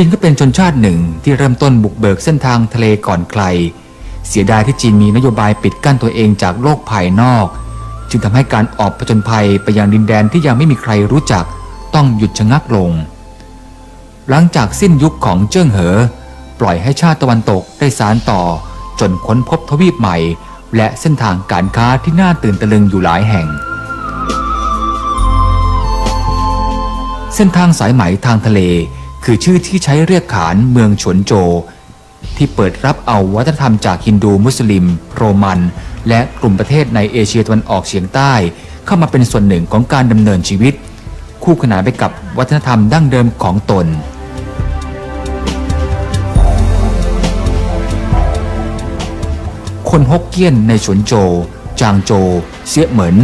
จีนก็เป็นชนชาติหนึ่งที่เริ่มต้นบุกเบิกเส้นทางทะเลก่อนใคร เสียดายที่จีนมีนโยบายปิดกั้นตัวเองจากโลกภายนอก จึงทำให้การออกผจญภัยไปยังดินแดนที่ยังไม่มีใครรู้จักต้องหยุดชะงักลง หลังจากสิ้นยุคของเจิ้งเหอ ปล่อยให้ชาติตะวันตกได้สารต่อ จนค้นพบทวีปใหม่ และเส้นทางการค้าที่น่าตื่นตะลึงอยู่หลายแห่ง เส้นทางสายไหมทางทะเล คือชื่อที่ใช้เรียกขานเมืองฉวนโจ ที่เปิดรับเอาวัฒนธรรมจากฮินดูมุสลิม โรมัน และกลุ่มประเทศในเอเชียตะวันออกเฉียงใต้ เข้ามาเป็นส่วนหนึ่งของการดำเนินชีวิต คู่ขนานไปกับวัฒนธรรมดั้งเดิมของตนคนฮกเกี้ยนในฉวนโจ จางโจ เสียเหมิน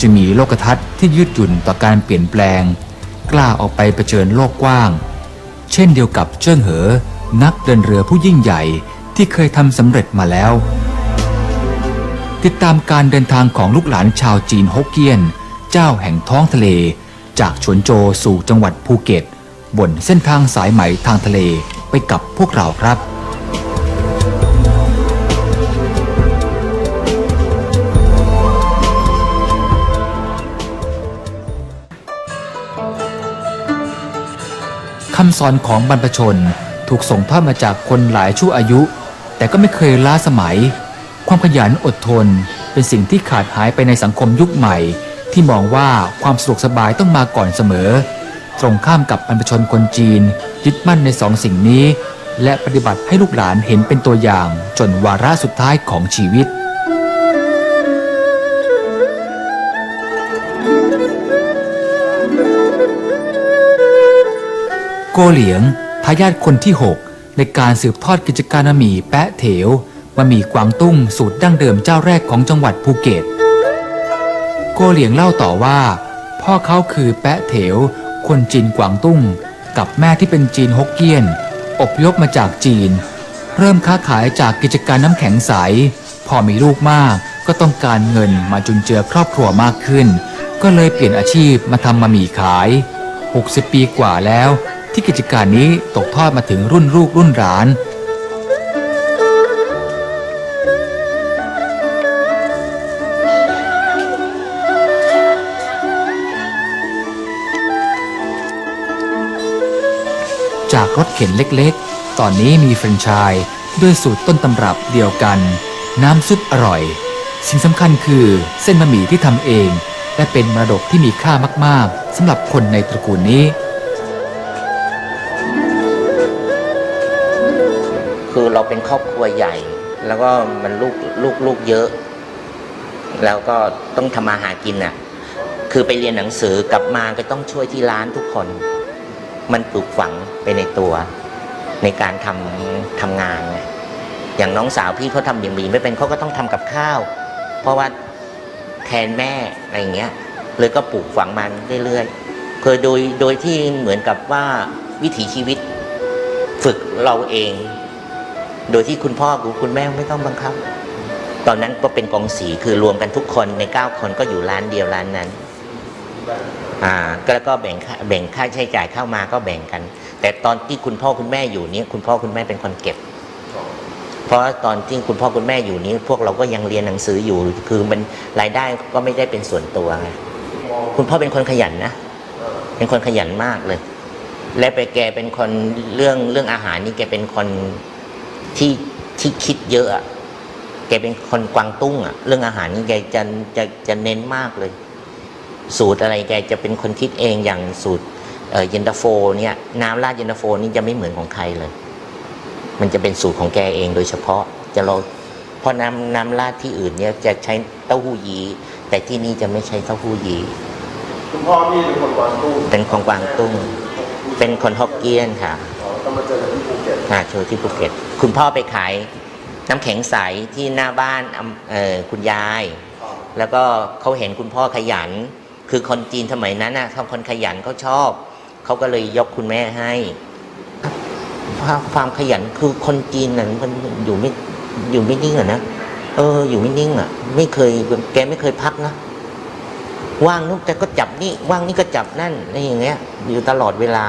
จะมีโลกทัศน์ที่ยืดหยุ่นต่อการเปลี่ยนแปลง กล้าออกไปเผชิญโลกกว้าง เช่นเดียวกับเจิ้งเหอ นักเดินเรือผู้ยิ่งใหญ่ที่เคยทำสำเร็จมาแล้ว ติดตามการเดินทางของลูกหลานชาวจีนฮกเกี้ยน เจ้าแห่งท้องทะเล จากฉวนโจสู่จังหวัดภูเก็ต บนเส้นทางสายไหมทางทะเลไปกับพวกเราครับ คำสอนของบรรพชนถูกส่งทอดมาจากคนหลายชั่วอายุ แต่ก็ไม่เคยล้าสมัย ความขยันอดทนเป็นสิ่งที่ขาดหายไปในสังคมยุคใหม่ ที่มองว่าความสะดวกสบายต้องมาก่อนเสมอ ตรงข้ามกับบรรพชนคนจีน ยึดมั่นในสองสิ่งนี้ และปฏิบัติให้ลูกหลานเห็นเป็นตัวอย่างจนวาระสุดท้ายของชีวิต กเหลียงทายาทคนที่ 6 ในการสืบทอดกิจการหมี่แปะเถวบะหมี่กวางตุ้งสูตรดั้งเดิมเจ้าแรกของจังหวัดภูเก็ต โกเหลียงเล่าต่อว่า พ่อเขาคือแปะเถว คนจีนกวางตุ้ง กับแม่ที่เป็นจีนฮกเกี้ยนอพยพมาจากจีน เริ่มค้าขายจากกิจการน้ำแข็งใส พอมีลูกมากก็ต้องการเงินมาจุนเจือครอบครัวมากขึ้น ก็เลยเปลี่ยนอาชีพมาทำบะหมี่ขาย 60 ปีกว่าแล้ว ที่กิจการนี้ตกทอดมาถึงรุ่นลูกรุ่นหลาน จากรถเข็นเล็กๆ ตอนนี้มีแฟรนไชส์ด้วยสูตรต้นตำรับเดียวกัน น้ำซุปอร่อย สิ่งสำคัญคือเส้นบะหมี่ที่ทำเอง และเป็นมรดกที่มีค่ามากๆสำหรับคนในตระกูลนี้ ครอบครัวใหญ่ แล้วก็มันลูกลูกลูกเยอะ แล้วก็ต้องทำมาหากินน่ะ คือไปเรียนหนังสือกลับมาก็ต้องช่วยที่ร้านทุกคน มันปลูกฝังไปในตัว ในการทำทำงานไงอย่างน้องสาวพี่เขาทำอย่างบีไม่เป็นเขาก็ต้องทำกับข้าว เพราะว่าแทนแม่อะไรเงี้ย เลยก็ปลูกฝังมันเรื่อยๆคือโดยโดยที่เหมือนกับว่าวิถีชีวิต ฝึกเราเอง โดยที่คุณพ่อกับคุณแม่ไม่ต้องบังคับ ตอนนั้นก็เป็นกองสีคือรวมกันทุกคนใน 9 คนก็อยู่ร้านเดียวร้านนั้นอ่าก็แล้วก็แบ่งค่าแบ่งค่าใช้จ่ายเข้ามาก็แบ่งกัน แต่ตอนที่คุณพ่อคุณแม่อยู่นี้คุณพ่อคุณแม่เป็นคนเก็บ เพราะตอนที่คุณพ่อคุณแม่อยู่นี้ พวกเราก็ยังเรียนหนังสืออยู่ คือมันรายได้ก็ไม่ได้เป็นส่วนตัวไงคุณพ่อเป็นคนขยันนะเป็นคนขยันมากเลย และไปแกเป็นคนเรื่องเรื่องอาหารนี่แกเป็นคน ที่ที่คิดเยอะอะแกเป็นคนกวางตุ้งอะเรื่องอาหารนี่แกจะจะจะเน้นมากเลย สูตรอะไรแกจะเป็นคนคิดเองอย่างสูตรเอ่อเย็นตาโฟเนี่ยน้ำราดเย็นตาโฟนี่จะไม่เหมือนของใครเลย มันจะเป็นสูตรของแกเองโดยเฉพาะจะเราเพราะน้ำน้ำราดที่อื่นเนี่ยจะใช้เต้าหู้ยี้แต่ที่นี่จะไม่ใช้เต้าหู้ยี้คุณพ่อพี่เป็นคนกวางตุ้งเป็นคนกวางตุ้ง เป็นคนฮอกเกี้ยนค่ะอ๋อต้อง มาเจอกันที่ภูเก็ตหาโชว์ที่ภูเก็ต คุณพ่อไปขายน้ำแข็งใสที่หน้าบ้านเออคุณยาย แล้วก็เขาเห็นคุณพ่อขยัน คือคนจีนสมัยนั้นนะเขาคนขยันเขาชอบ เขาก็เลยยกคุณแม่ให้ความขยันคือคนจีนน่ะมันอยู่ไม่อยู่ไม่นิ่งอะนะเออ อยู่ไม่นิ่งอะไม่เคยแกไม่เคยพักนะว่างนู้นแกก็จับนี่ว่างนี่ก็จับนั่นอะไรอย่างเงี้ย อยู่ตลอดเวลา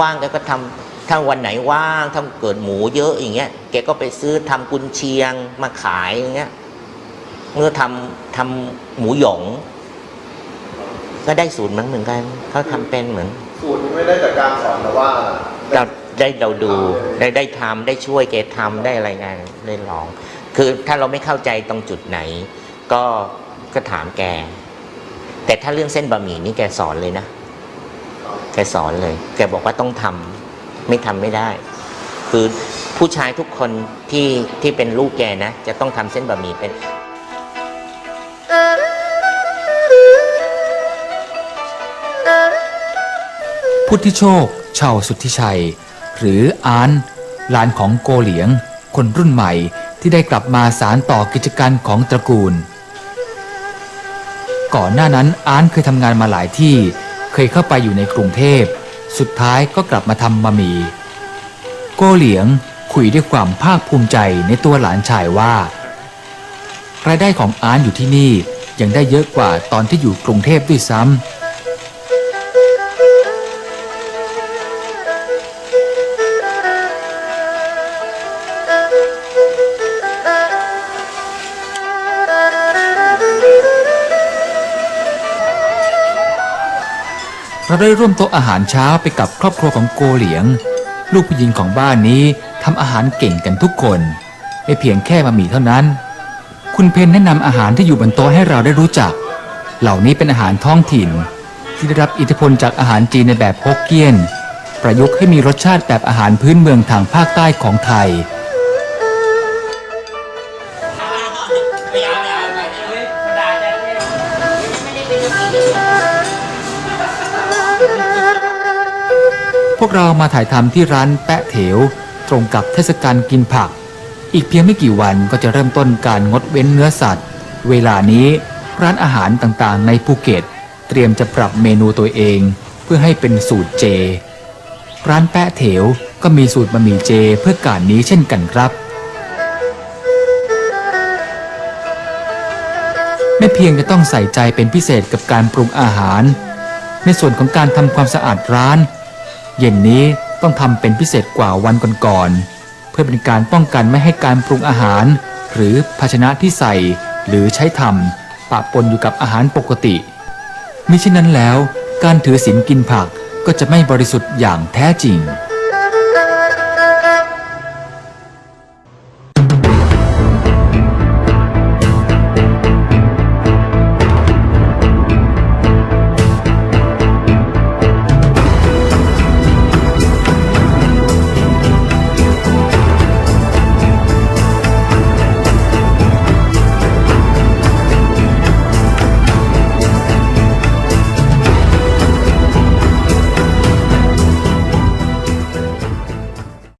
ว่างๆแกก็ทำ ถ้าวันไหนว่างถ้าเกิดหมูเยอะอย่างเงี้ยแกก็ไปซื้อทำกุนเชียงมาขายอย่างเงี้ยเมื่อทำทำหมูหยอง ก็ได้สูตรเหมือนเหมือนกันเขาทำเป็นเหมือน สูตรนี้ไม่ได้จากการสอนแต่ว่าเราได้เราดูได้ได้ทำได้ช่วยแกทำได้อะไรงานได้ลอง คือถ้าเราไม่เข้าใจตรงจุดไหน ก็ก็ถามแก แต่ถ้าเรื่องเส้นบะหมี่นี่แกสอนเลยนะแกสอนเลย แกบอกว่าต้องทำ ไม่ทำไม่ได้ คือผู้ชายทุกคนที่ที่เป็นลูกแกนะ จะต้องทำเส้นบะหมี่เป็นพุทธิโชคชาวสุทธิชัย หรืออานหลานของโกเหลียง คนรุ่นใหม่ที่ได้กลับมาสารต่อกิจการของตระกูล ก่อนหน้านั้นอานเคยทำงานมาหลายที่เคยเข้าไปอยู่ในกรุงเทพ สุดท้ายก็กลับมาทำบะหมี่โกเหลียงคุยด้วยความภาคภูมิใจในตัวหลานชายว่ารายได้ของอานอยู่ที่นี่ยังได้เยอะกว่าตอนที่อยู่กรุงเทพด้วยซ้ำ เราได้ร่วมโต๊ะอาหารเช้าไปกับครอบครัวของโกเหลียง ลูกผู้หญิงของบ้านนี้ทำอาหารเก่งกันทุกคน ไม่เพียงแค่บะหมี่เท่านั้น คุณเพนแนะนำอาหารที่อยู่บนโต๊ะให้เราได้รู้จัก เหล่านี้เป็นอาหารท้องถิ่น ที่ได้รับอิทธิพลจากอาหารจีนในแบบฮกเกี้ยน ประยุกต์ให้มีรสชาติแบบอาหารพื้นเมืองทางภาคใต้ของไทย พวกเรามาถ่ายทำที่ร้านแปะเถว ตรงกับเทศกาลกินผัก อีกเพียงไม่กี่วันก็จะเริ่มต้นการงดเว้นเนื้อสัตว์ เวลานี้ร้านอาหารต่างๆ ในภูเก็ต เตรียมจะปรับเมนูตัวเอง เพื่อให้เป็นสูตรเจ ร้านแปะเถวก็มีสูตรบะหมี่เจเพื่อการนี้เช่นกันครับไม่เพียงจะต้องใส่ใจเป็นพิเศษกับการปรุงอาหาร ในส่วนของการทำความสะอาดร้าน เย็นนี้ต้องทำเป็นพิเศษกว่าวันก่อนๆเพื่อเป็นการป้องกันไม่ให้การปรุงอาหาร หรือภาชนะที่ใส่ หรือใช้ทำปะปนอยู่กับอาหารปกติมิฉะนั้นแล้ว การถือศีลกินผักก็จะไม่บริสุทธิ์อย่างแท้จริง